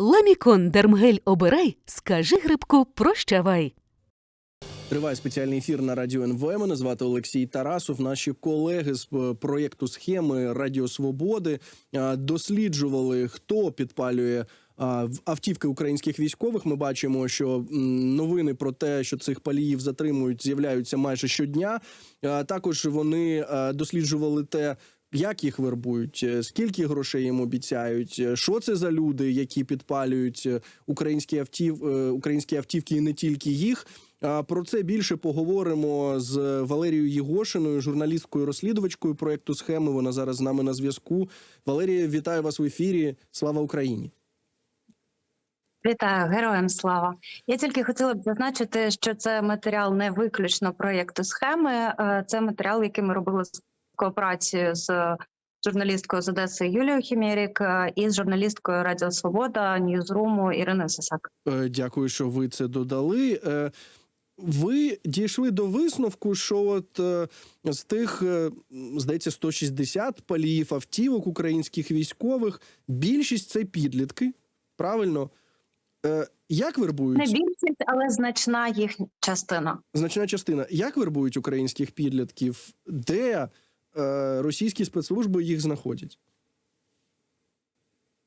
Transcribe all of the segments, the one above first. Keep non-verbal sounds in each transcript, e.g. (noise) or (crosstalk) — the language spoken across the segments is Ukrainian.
Ламікон Дермгель обирай, скажи грибку прощавай. Триває спеціальний ефір на радіо НВ. Мене звати Олексій Тарасов. Наші колеги з е, проєкту схеми Радіо Свободи е, досліджували, хто підпалює е, автівки українських військових. Ми бачимо, що новини про те, що цих паліїв затримують, з'являються майже щодня. Також вони досліджували те. Як їх вербують, е, скільки грошей їм обіцяють? е, Що це за люди, які підпалюють е, українські автів, українські автівки, і не тільки їх? Про це більше поговоримо з Валерією Єгошиною, журналісткою розслідувачкою проекту схеми. Вона зараз з нами на зв'язку. Валерія, вітаю вас в ефірі. Слава Україні! Вітаю, героям слава. Я тільки хотіла б зазначити, що це матеріал не виключно проєкту схеми. Це матеріал, який ми робили з кооперацією з журналісткою з Одеси Юлією Хімєрік е, і з журналісткою Радіо Свобода Ньюзруму Іриною Сасак. Е, Дякую, що ви це додали. Е, Ви дійшли до висновку, що от е, з тих, е, здається, 160 паліїв автівок українських військових більшість це підлітки. Правильно? Е, Як вербують? Не більшість, але значна їх частина. значна частина. Як вербують українських підлітків? Де російські спецслужби їх знаходять?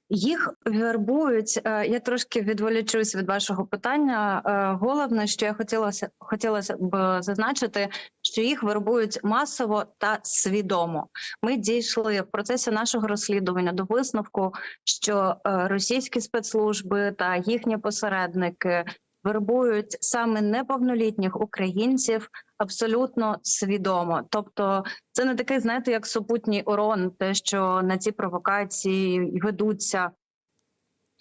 Їх вербують. е, Я трошки відволічусь від вашого питання. Е, Головне, що я хотілося хотілося б зазначити, що їх вербують масово та свідомо. Ми дійшли в процесі нашого розслідування до висновку, що е, російські спецслужби та їхні посередники вербують саме неповнолітніх українців абсолютно свідомо. Тобто, це не такий, знаєте, як супутній урон, те, що на ці провокації ведуться.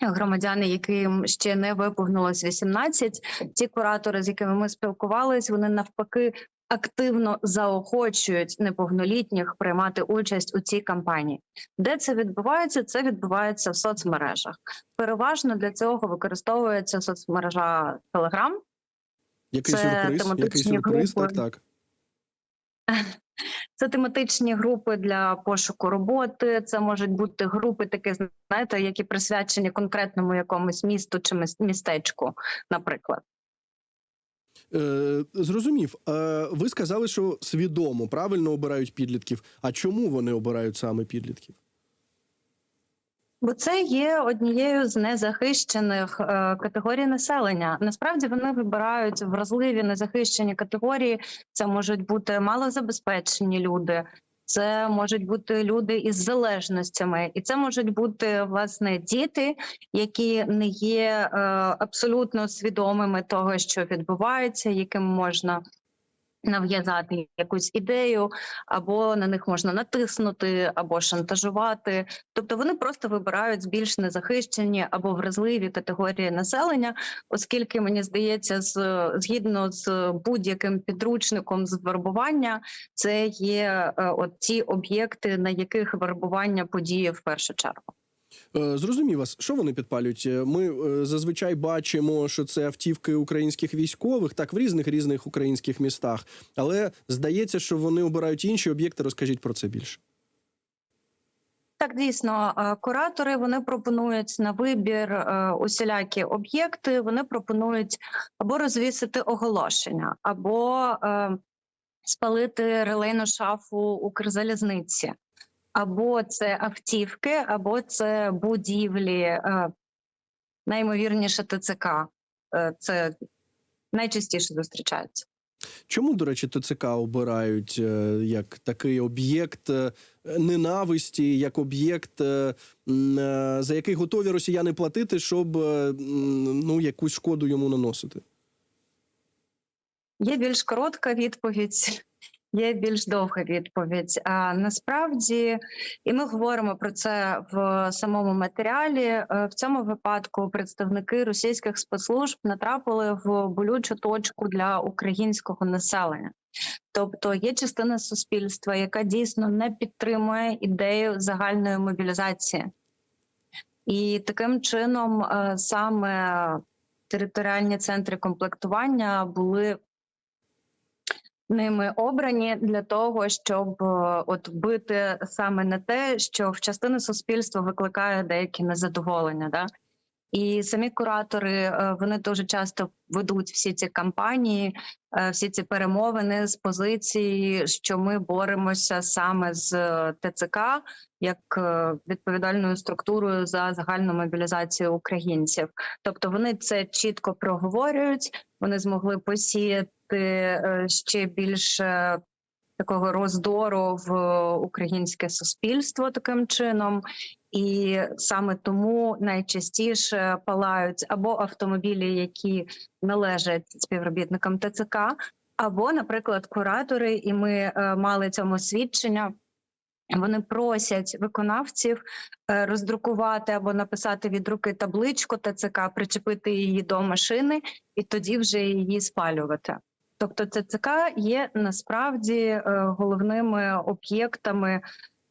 Громадяни, яким ще не виповнилось 18, ті куратори, з якими ми спілкувалися, вони навпаки активно заохочують неповнолітніх приймати участь у цій кампанії. Де це відбувається? Це відбувається в соцмережах. Переважно для цього використовується соцмережа Telegram. Який Це сюрприз? Який сюрприз? групи. Так, так. (laughs) Це тематичні групи для пошуку роботи. Це можуть бути групи, такі знаєте, які присвячені конкретному якомусь місту чи міс- містечку, наприклад. Е, зрозумів. Е, ви сказали, що свідомо правильно обирають підлітків. А чому вони обирають саме підлітків? Бо це є однією з незахищених е, категорій населення. Насправді вони вибирають вразливі незахищені категорії. Це можуть бути малозабезпечені люди, це можуть бути люди із залежностями, і це можуть бути власне діти, які не є е, абсолютно свідомими того, що відбувається, яким можна. Нав'язати якусь ідею, або на них можна натиснути, або шантажувати. Тобто вони просто вибирають більш незахищені або вразливі категорії населення, оскільки мені здається, з згідно з будь-яким підручником з вербування, це є е, от ті об'єкти, на яких вербування подіє в першу чергу. Е, Зрозумів вас, що вони підпалюють? Е, Ми е, зазвичай бачимо, що це автівки українських військових, так в різних різних українських містах. Але здається, що вони обирають інші об'єкти. Розкажіть про це більше. Так, дійсно, куратори вони пропонують на вибір усілякі об'єкти. Вони пропонують або розвісити оголошення, або спалити релейну шафу Укрзалізниці, або це автівки, або це будівлі, е, наймовірніше ТЦК. Е, Це найчастіше зустрічається. Чому, до речі, ТЦК обирають е, як такий об'єкт ненависті, як об'єкт, за який готові росіяни платити, щоб ну якусь шкоду йому наносити? Є більш коротка відповідь, є більш довга відповідь. А насправді, і ми говоримо про це в самому матеріалі. е, В цьому випадку представники російських спецслужб натрапили в болючу точку для українського населення. Тобто є частина суспільства, яка дійсно не підтримує ідею загальної мобілізації, і таким чином е, саме територіальні центри комплектування були ними обрані для того, щоб е, от бити саме на те, що в частини суспільства викликає деякі незадоволення. Да? І самі куратори е, вони дуже часто ведуть всі ці кампанії, е, всі ці перемовини з позиції, що ми боремося саме з ТЦК як відповідальною структурою за загальну мобілізацію українців. Тобто вони це чітко проговорюють. Вони змогли посіяти е, ще більше такого роздору в українське суспільство таким чином. І саме тому найчастіше палають або автомобілі, які належать співробітникам ТЦК, або, наприклад, куратори, і ми е, мали цьому свідчення. Вони просять виконавців е, роздрукувати або написати від руки табличку ТЦК, причепити її до машини і тоді вже її спалювати. Тобто ТЦК є насправді е, головними об'єктами,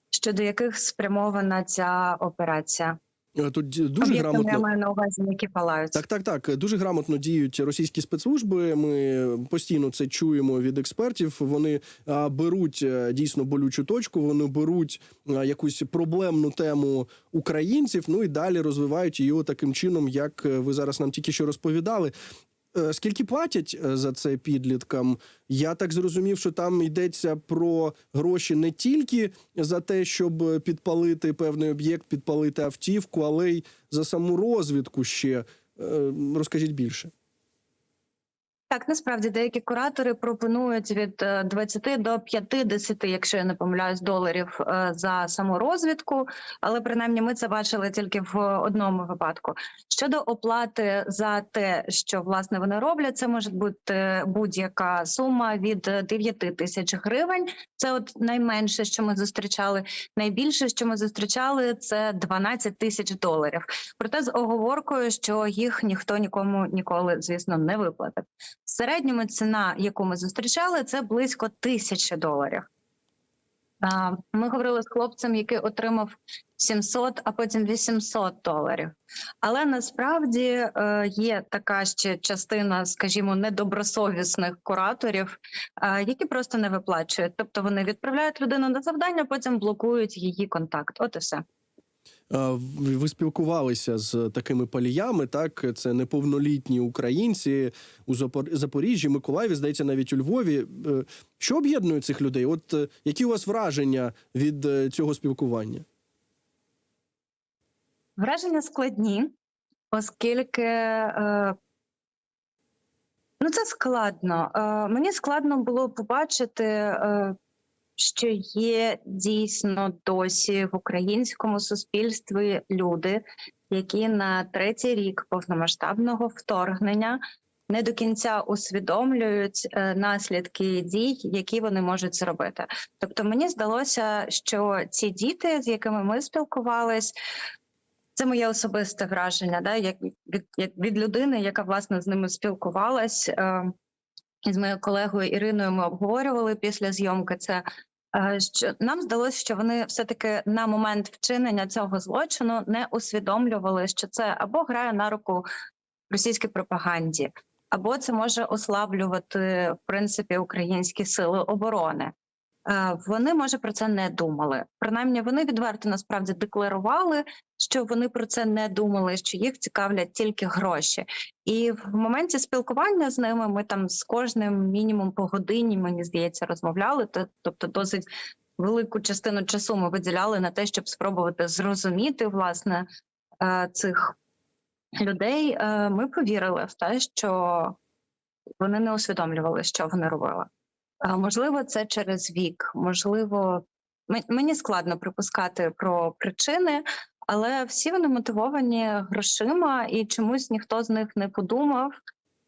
щодо яких спрямована ця операція. Е, Тут дуже я грамотно. маю на увазі, які палають. Так, так, так. Дуже грамотно діють російські спецслужби. Ми постійно це чуємо від експертів. Вони а, беруть е, дійсно болючу точку. Вони беруть якусь проблемну тему українців. Ну і далі розвивають її таким чином, як е, ви зараз нам тільки що розповідали. Е, Скільки платять е, за це підліткам? Я так зрозумів, що там йдеться про гроші не тільки за те, щоб підпалити певний об'єкт, підпалити автівку, але й за саму розвідку ще. Е, Розкажіть більше. Так, насправді деякі куратори пропонують від е, 20 до 50, якщо я не помиляюсь, доларів е, за саму але принаймні ми це бачили тільки в одному випадку. Щодо оплати за те, що власне вони роблять, це може бути будь-яка сума від 9 тисяч гривень. Це от найменше, що ми зустрічали. Найбільше, що ми зустрічали, це 12 тисяч доларів. Проте з оговоркою, що їх ніхто нікому ніколи, звісно, не виплатить. Середньому ціна, яку ми зустрічали, це близько тисячі доларів. Ми говорили з хлопцем, який отримав 700, а потім 800 доларів. Але насправді е, є така ще частина, скажімо, недобросовісних кураторів, е, які просто не виплачують. Тобто вони відправляють людину на завдання, потім блокують її контакт. От і все. Ви спілкувалися з такими паліями, так? Це неповнолітні українці у Запоріжжі, Миколаєві, здається, навіть у Львові. Е, Що об'єднує цих людей? От е, які у вас враження від е, цього спілкування? Враження складні, оскільки е, ну це складно. Е, мені складно було побачити, е, що є дійсно досі в українському суспільстві люди, які на третій рік повномасштабного вторгнення не до кінця усвідомлюють е, наслідки дій, які вони можуть зробити. Тобто, мені здалося, що ці діти, з якими ми спілкувались, це моє особисте враження, да, як від, як від людини, яка власне з ними спілкувалась. Е, з моєю колегою Іриною ми обговорювали після зйомки це. Е, Що нам здалося, що вони все-таки на момент вчинення цього злочину не усвідомлювали, що це або грає на руку російській пропаганді, або це може ослаблювати в принципі українські сили оборони. Е, Вони може про це не думали. Принаймні, вони відверто насправді декларували, що вони про це не думали, що їх цікавлять тільки гроші. І в моменті спілкування з ними ми там з кожним мінімум по годині, мені здається, розмовляли. Тобто, досить велику частину часу ми виділяли на те, щоб спробувати зрозуміти власне е, цих людей. Е, Ми повірили в те, що вони не усвідомлювали, що вони робили. Можливо, це через вік, можливо, мені складно припускати про причини, але всі вони мотивовані грошима, і чомусь ніхто з них не подумав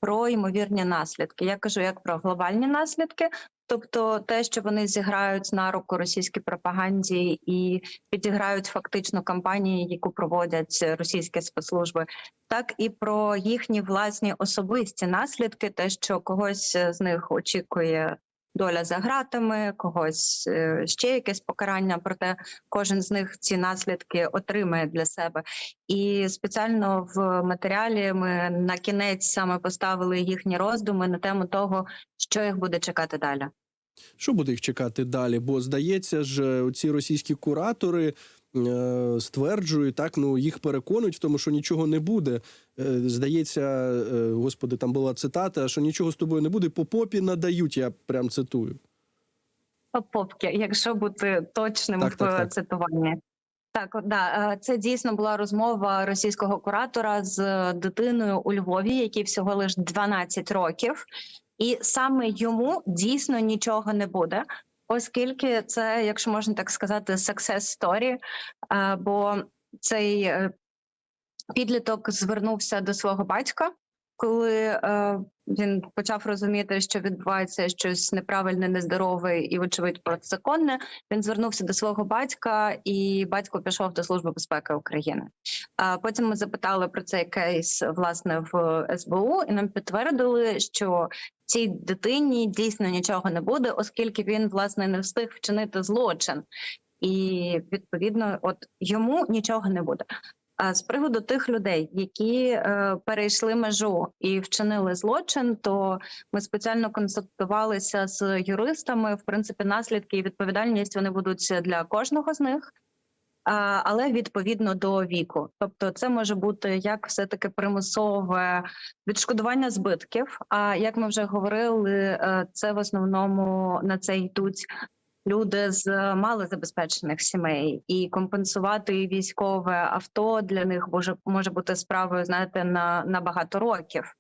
про ймовірні наслідки. Я кажу як про глобальні наслідки, тобто те, що вони зіграють на руку російській пропаганді і підіграють фактично кампанії, яку проводять російські спецслужби, так і про їхні власні особисті наслідки, те, що когось з них очікує доля за ґратами, когось е, ще якесь покарання. Проте кожен з них ці наслідки отримає для себе. І спеціально в матеріалі ми на кінець саме поставили їхні роздуми на тему того, що їх буде чекати далі. Що буде їх чекати далі? Бо здається ж, ці російські куратори е, стверджують, так ну їх переконують в тому, що нічого не буде. Е, Здається, е, господи, там була цитата, що нічого з тобою не буде, по попі надають. Я прям цитую. Попки, якщо бути точним Так, так, в так. цитуванні. Так, да, е, це дійсно була розмова російського куратора з дитиною у Львові, якій всього лише 12 років, і саме йому дійсно нічого не буде, оскільки це, якщо можна так сказати, success story, е, бо цей е, підліток звернувся до свого батька, коли е, він почав розуміти, що відбувається щось неправильне, нездорове і, вочевидь, протизаконне. Він звернувся до свого батька, і батько пішов до Служби безпеки України. А потім ми запитали про цей кейс власне в СБУ, і нам підтвердили, що цій дитині дійсно нічого не буде, оскільки він власне не встиг вчинити злочин, і відповідно, от йому нічого не буде. А з приводу тих людей, які е, перейшли межу і вчинили злочин, то ми спеціально консультувалися з юристами. В принципі, наслідки і відповідальність вони будуть для кожного з них, але відповідно до віку. Тобто, це може бути як все таки примусове відшкодування збитків. А як ми вже говорили, е, це в основному на це йдуть люди з малозабезпечених сімей, і компенсувати військове авто для них може може бути справою, знаєте, на, на багато років.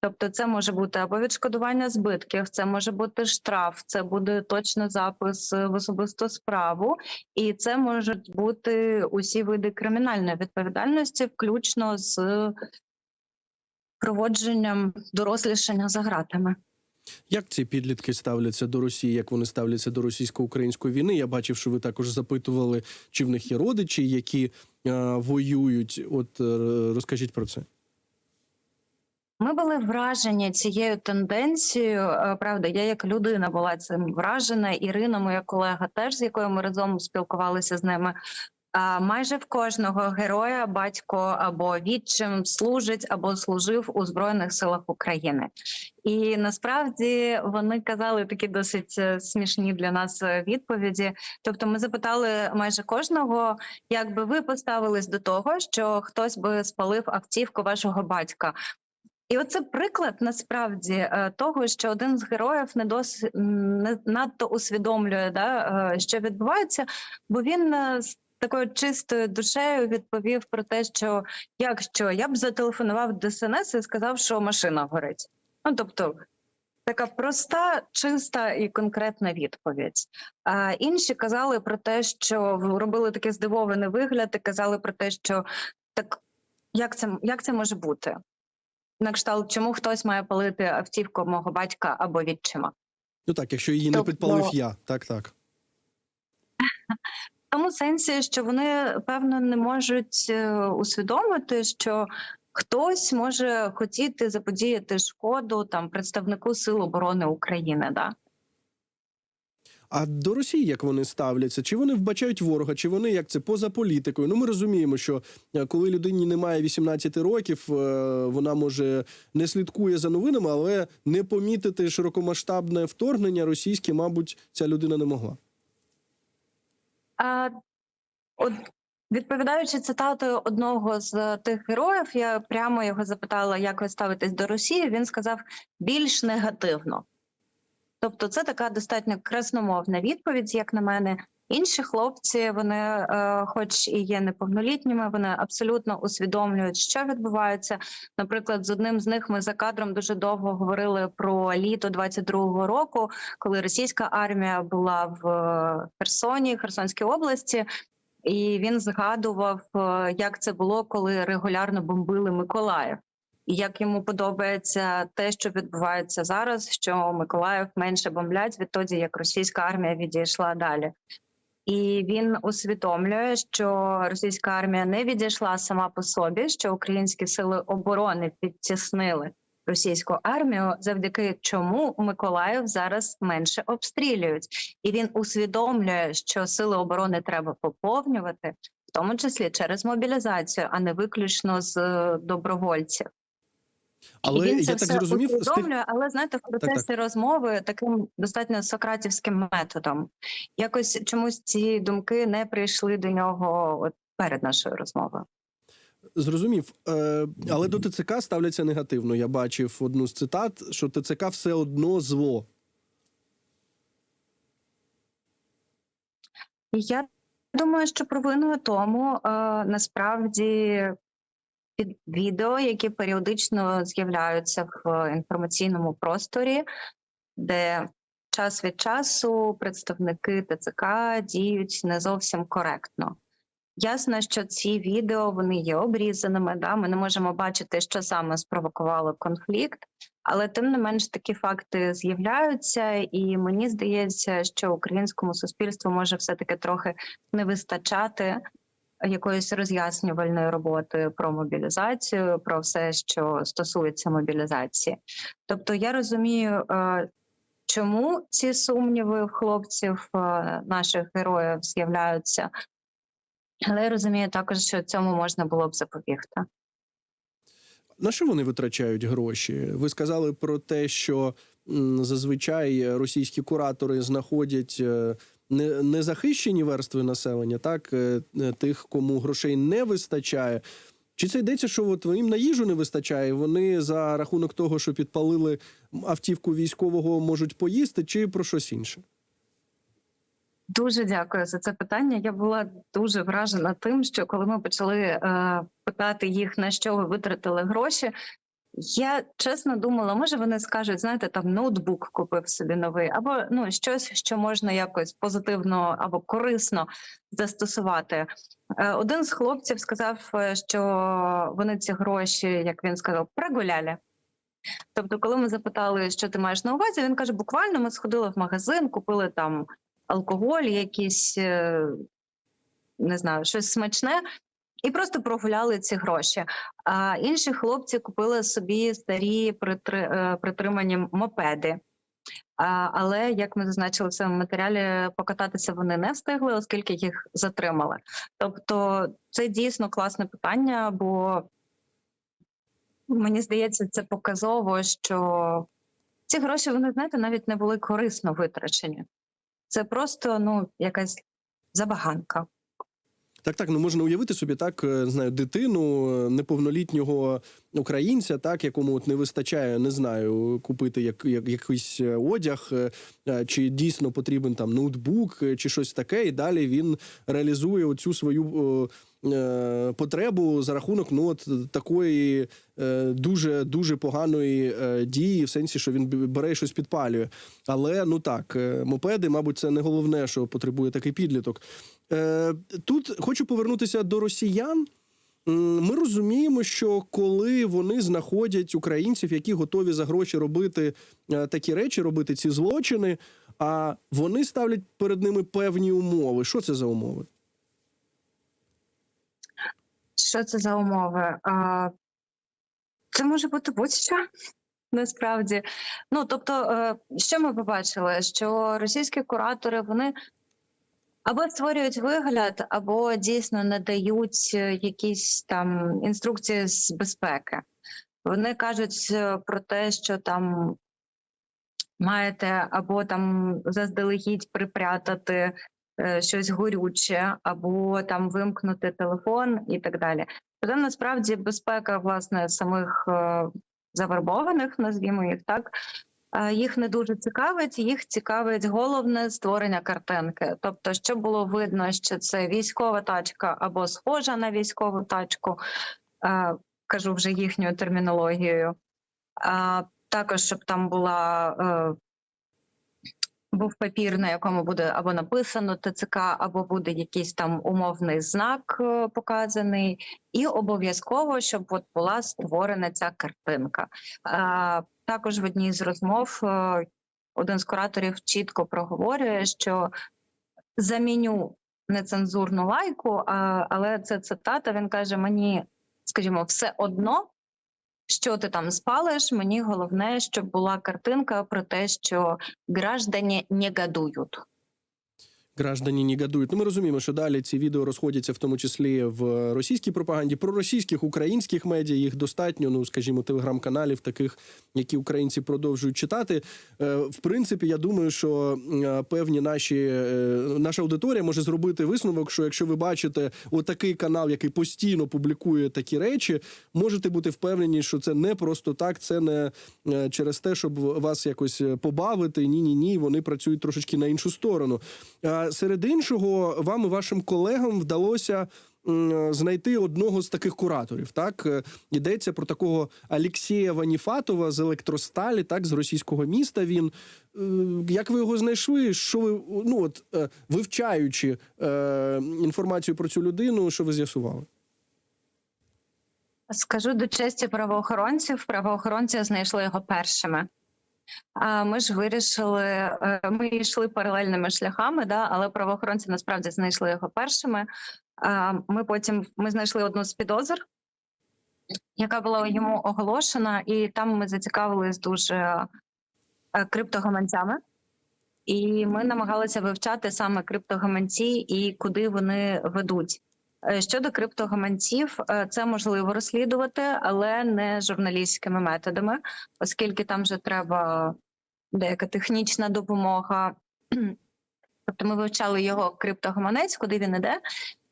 Тобто, це може бути або відшкодування збитків, це може бути штраф, це буде точно запис в особисту справу, і це можуть бути усі види кримінальної відповідальності, включно з проводженням дорослішання за ґратами. Як ці підлітки ставляться до Росії? Як вони ставляться до російсько-української війни? Я бачив, що ви також запитували, чи в них є родичі, які е, воюють. От е, розкажіть про це. Ми були вражені цією тенденцією. Е, Правда, я як людина була цим вражена. Ірина, моя колега, теж з якою ми разом спілкувалися з ними. Майже в кожного героя батько або відчим служить або служив у збройних силах України, і насправді вони казали такі досить е, смішні для нас е, відповіді. Тобто, ми запитали майже кожного, як би ви поставились до того, що хтось би спалив автівку вашого батька. І оце приклад насправді е, того, що один з героїв не досить не надто усвідомлює, да, е, що відбувається, бо він е, з такою чистою душею відповів про те, що як що я б зателефонував ДСНС і сказав, що машина горить. Ну тобто. Така проста, чиста і конкретна відповідь. А інші казали про те, що робили такий здивований вигляд, і казали про те, що так як це як це може бути? На кшталт, чому хтось має палити автівку мого батька або відчима? Ну так, якщо її не Тобто- підпалив я, так так. В тому сенсі, що вони певно не можуть е, усвідомити, що хтось може хотіти заподіяти шкоду там представнику Сил оборони України. Да? А до Росії як вони ставляться? Чи вони вбачають ворога, чи вони як це поза політикою? Ну ми розуміємо, що е, коли людині немає 18 років, е, вона може не слідкує за новинами, але не помітити широкомасштабне вторгнення російське, мабуть, ця людина не могла. А, от відповідаючи цитатою одного з тих героїв, я прямо його запитала, як ви ставитесь до Росії. Він сказав більш негативно. Тобто, це така достатньо красномовна відповідь, як на мене. Інші хлопці, вони, е, хоч і є неповнолітніми, вони абсолютно усвідомлюють, що відбувається. Наприклад, з одним з них ми за кадром дуже довго говорили про літо 22-го року, коли російська армія була в е, Херсоні, Херсонській області. І він згадував, е, як це було, коли регулярно бомбили Миколаїв, як йому подобається те, що відбувається зараз, що Миколаїв менше бомблять відтоді, як російська армія відійшла далі. І він усвідомлює, що російська армія не відійшла сама по собі, що українські сили оборони підтіснили російську армію, завдяки чому Миколаїв зараз менше обстрілюють, і він усвідомлює, що сили оборони треба поповнювати, в тому числі через мобілізацію, а не виключно з е, добровольців. Але він це я так все зрозумів, усвідомлює, але знаєте, в так. процесі розмови таким достатньо сократівським методом. Якось чомусь ці думки не прийшли до нього от перед нашою розмовою. Зрозумів, е, але до ТЦК ставляться негативно. Я бачив одну з цитат, що ТЦК все одно зло. Я думаю, що провиною тому е, насправді під відео, які періодично з'являються в інформаційному просторі, де час від часу представники ТЦК діють не зовсім коректно. Ясно, що ці відео вони є обрізаними. Да? Ми не можемо бачити, що саме спровокувало конфлікт, але тим не менш такі факти з'являються, і мені здається, що українському суспільству може все таки трохи не вистачати якоїсь роз'яснювальної роботи про мобілізацію, про все, що стосується мобілізації. Тобто, я розумію. е, Чому ці сумніви в хлопців е, наших героїв з'являються? Але я розумію також, що цьому можна було б запобігти. На що вони витрачають гроші? Ви сказали про те, що зазвичай російські куратори знаходять е, незахищені верстви населення, так е, е, тих, кому грошей не вистачає. Чи це йдеться, що от їм на їжу не вистачає? Вони за рахунок того, що підпалили автівку військового, можуть поїсти, чи про щось інше? Дуже дякую за це питання. Я була дуже вражена тим, що коли ми почали е, питати їх на що ви витратили гроші. Я чесно думала, може вони скажуть, знаєте, там ноутбук купив собі новий, або ну щось, що можна якось позитивно або корисно застосувати. Е, Один з хлопців сказав, е, що вони ці гроші, як він сказав, прогуляли. Тобто, коли ми запитали, що ти маєш на увазі, він каже: буквально ми сходили в магазин, купили там алкоголь, якісь е, не знаю, щось смачне, і просто прогуляли ці гроші. А інші хлопці купили собі старі е, притримані мопеди. Але як ми зазначили в цьому матеріалі, покататися вони не встигли, оскільки їх затримали. Тобто, це дійсно класне питання, бо мені здається, це показово, що ці гроші вони знаєте навіть не були корисно витрачені. Це просто ну якась забаганка. Так, так, ну можна уявити собі так, е, не знаю, дитину е, неповнолітнього українця, так якому от не вистачає, не знаю, купити як, як якийсь е, одяг, чи дійсно потрібен там ноутбук, чи щось таке, і далі він реалізує оцю свою потребу за рахунок ну от такої дуже дуже поганої дії, в сенсі, що він бере і щось підпалює. Але ну так, мопеди, мабуть, це не головне, що потребує такий підліток. Е, Тут хочу повернутися до росіян. Ми розуміємо, що коли вони знаходять українців, які готові за гроші робити е, такі речі, робити ці злочини, а вони ставлять перед ними певні умови. Що це за умови? Що це за умови? Це може бути будь-що. Насправді, ну тобто, е, що ми побачили? Що російські куратори вони або створюють вигляд, або дійсно надають е, якісь там інструкції з безпеки. Вони кажуть е, про те, що там маєте або там заздалегідь припрятати е, щось горюче, або там вимкнути телефон і так далі. Проте насправді безпека власне самих завербованих, назвімо їх так. Їх не дуже цікавить, їх цікавить головне створення картинки. Тобто, що було видно, що це військова тачка або схожа на військову тачку, кажу вже їхньою термінологією. Також щоб там була е, був папір, на якому буде або написано ТЦК, або буде якийсь там умовний знак е, показаний, і обов'язково, щоб от була створена ця картинка. А, також в одній з розмов е, один з кураторів чітко проговорює, що заміню нецензурну лайку, але це цитата. Він каже: мені, скажімо, все одно. Що ти там спалиш? Мені головне, щоб була картинка про те, що граждані негодують. Граждані негодують. Ну, ми розуміємо, що далі ці відео розходяться в тому числі в російській пропаганді, про російських українських медіа. Їх достатньо, ну скажімо, телеграм-каналів, таких, які українці продовжують читати. Е, В принципі, я думаю, що е, певні наші е, наша аудиторія може зробити висновок, що якщо ви бачите отакий канал, який постійно публікує такі речі, можете бути впевнені, що це не просто так, це не через те, щоб вас якось побавити. Ні, ні, ні. Вони працюють трошечки на іншу сторону. Серед іншого, вам і вашим колегам вдалося. Знайти одного з таких кураторів, так Е, йдеться про такого Алексія Ваніфатова з електросталі, так з російського міста. Він Е, як ви його знайшли? Що ви ну от е, вивчаючи е, інформацію про цю людину, що ви з'ясували? Скажу до честі правоохоронців. Правоохоронці знайшли його першими. А ми ж вирішили, е, ми йшли паралельними шляхами, да, але правоохоронці насправді знайшли його першими. Ми потім ми знайшли одну з підозр, яка була йому оголошена, і там ми зацікавились дуже е, криптогаманцями. І ми намагалися вивчати саме криптогаманці і куди вони ведуть. Е, Щодо криптогаманців, е, це можливо розслідувати, але не журналістськими методами, оскільки там вже треба деяка технічна допомога. (clears throat) Тобто ми вивчали його криптогаманець, куди він іде.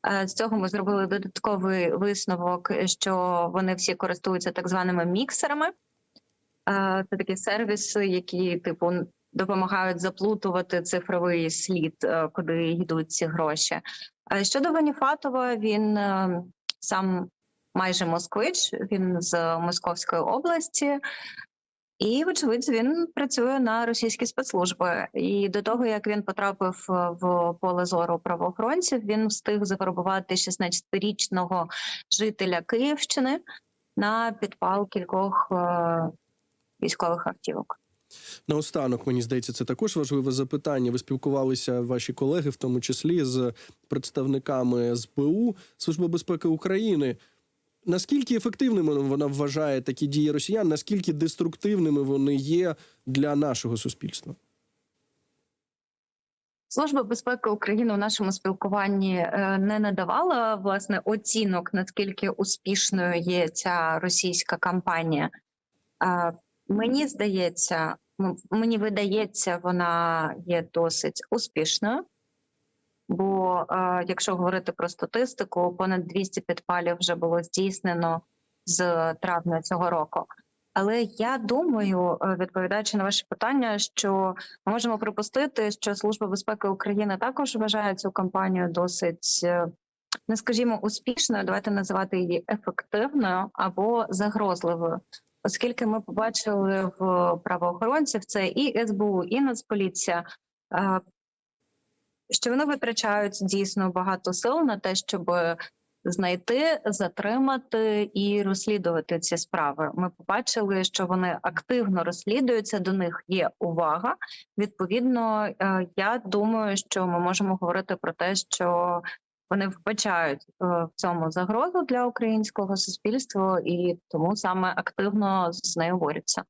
Е, З цього ми зробили додатковий висновок, що вони всі користуються так званими міксерами. Це такі сервіси, які типу допомагають заплутувати цифровий слід, куди йдуть ці гроші. А щодо Ваніфатова, він е, сам майже москвич, він з Московської області, і, вочевидь, він працює на російські спецслужби. І до того як він потрапив е, в поле зору правоохоронців, він встиг завербувати 16-річного жителя Київщини на підпал кількох е, військових автівок. Наостанок, мені здається, це також важливе запитання. Ви спілкувалися, ваші колеги, в тому числі з представниками СБУ Служби безпеки України. Наскільки ефективними вона вважає такі дії росіян? Наскільки деструктивними вони є для нашого суспільства? Служба безпеки України у нашому спілкуванні е, не надавала власне оцінок, наскільки успішною є ця російська кампанія. Е, Мені здається, мені видається, вона є досить успішною. Бо е, якщо говорити про статистику, понад 200 підпалів вже було здійснено з травня цього року. Але я думаю, е, відповідаючи на ваше питання, що ми можемо припустити, що Служба безпеки України також вважає цю кампанію досить, не скажімо, успішною. Давайте називати її ефективною або загрозливою, оскільки ми побачили в правоохоронців це і СБУ, і Нацполіція. е, Що вони витрачають дійсно багато сил на те, щоб знайти, затримати і розслідувати ці справи. Ми побачили, що вони активно розслідуються. До них є увага. Відповідно, е, я думаю, що ми можемо говорити про те, що вони вбачають е, в цьому загрозу для українського суспільства, і тому саме активно з нею борються.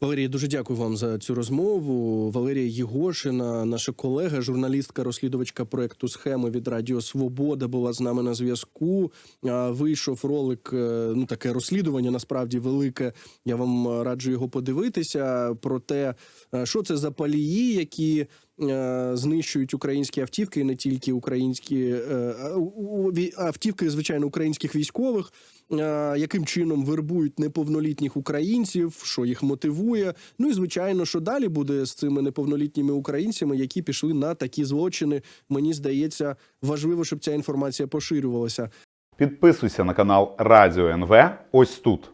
Валерія, дуже дякую вам за цю розмову. Валерія Єгошина, наша колега, журналістка, розслідувачка проекту схеми від Радіо Свобода, була з нами на зв'язку. Вийшов ролик. е, Ну таке розслідування насправді велике. Я вам раджу його подивитися. Про те, е, що це за палії, які. Е, Знищують українські автівки, і не тільки українські е, автівки, звичайно, українських військових. Е, Яким чином вербують неповнолітніх українців, що їх мотивує? Ну і звичайно, що далі буде з цими неповнолітніми українцями, які пішли на такі злочини. Мені здається, важливо, щоб ця інформація поширювалася. Підписуйся на канал Радіо НВ ось тут.